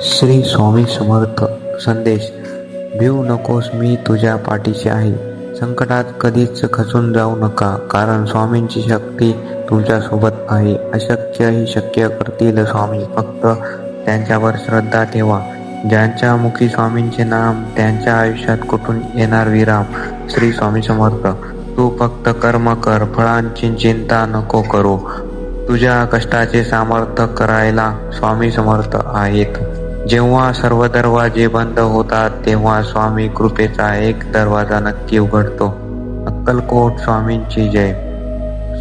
श्री स्वामी समर्थ संदेश. भिऊ नकोस मी तुझ्या पाठीशी आहे. संकटात कधीच खचून जाऊ नका कारण स्वामींची शक्ती तुमच्यासोबत आहे. अशक्यही शक्य करतील स्वामी फक्त त्यांच्यावर श्रद्धा ठेवा. ज्यांच्या मुखी स्वामींचे नाम त्यांच्या आयुष्यात कुठून येणार विराम? श्री स्वामी समर्थ तू फक्त कर्म कर फळांची चिंता नको करू. तुझ्या कष्टाचे सामर्थ्य करायला स्वामी समर्थ आहेत. जेव्हा सर्व दरवाजे बंद होतात तेव्हा स्वामी कृपेचा एक दरवाजा नक्की उघडतो. अक्कलकोट स्वामींची जय.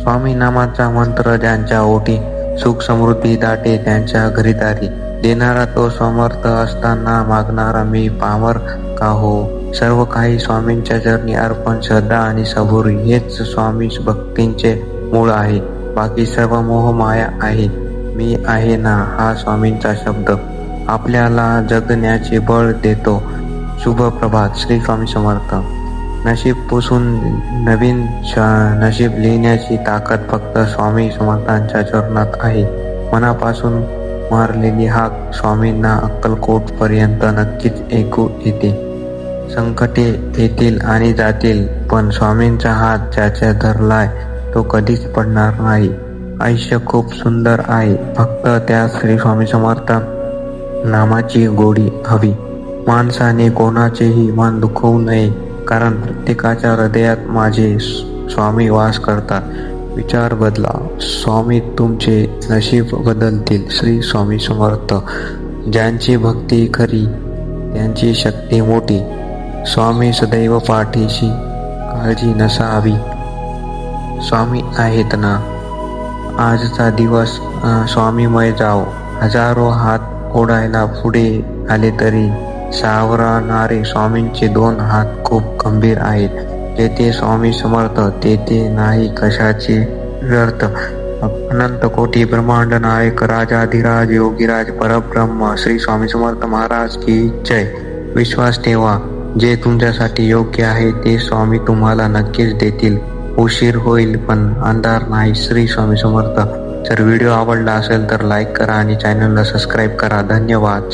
स्वामी नामाचा मंत्र ज्यांच्या ओटी सुख समृद्धी दाटे त्यांच्या घरीदारी देणारा तो समर्थ असताना मागणारा मी पामर का हो? सर्व काही स्वामींच्या चरणी अर्पण श्रद्धा आणि सबुरी हेच स्वामी भक्तींचे मूळ आहे. बाकी सर्व मोह माया आहे. मी आहे ना हा स्वामींचा शब्द. आपल्याला जगण्याचे बळ देतो. शुभ प्रभात. श्री स्वामी समर्थ. नशीब पुसून नवीन श- नशीब लिहिण्याची ताकद फक्त स्वामी समर्थांच्या चरणात आहे. मनापासून मारलेली हाक स्वामींना अक्कलकोट पर्यंत नक्कीच ऐकू येते. संकटे येतील आणि जातील पण स्वामींचा हात ज्याच्या धरलाय तो कधीच पडणार नाही. आयुष्य खूप सुंदर आहे. फक्त त्या श्री स्वामी समर्थ नामाची गोडी हवी. माणसाने कोणाचेही मान दुखवू नये कारण प्रत्येकाच्या हृदयात माझे स्वामी वास करतात. विचार बदला. स्वामी तुमचे नशीब बदलतील श्री स्वामी समर्थ. ज्यांची भक्ती खरी त्यांची शक्ती मोठी. स्वामी सदैव पाठीशी काळजी नसावी. स्वामी आहेत ना? आजचा दिवस स्वामीमय जाओ हजारो हात ओढायला पुढे आले तरी सावरणारे स्वामींचे दोन हात खूप गंभीर आहेत. जेथे स्वामी समर्थ तेथे नाही कशाचे व्यर्थ. अनंत कोटी ब्रह्मांड नायक राजाधिराज योगीराज परब्रह्म श्री स्वामी समर्थ महाराज की जय. विश्वास ठेवा जे तुमच्यासाठी योग्य आहे ते स्वामी तुम्हाला नक्कीच देतील. उशीर होईल पण अंधार नाही श्री स्वामी समर्थ. जर व्हिडिओ आवडला असेल तर लाईक करा आणि चॅनलला सबस्क्राईब करा. धन्यवाद.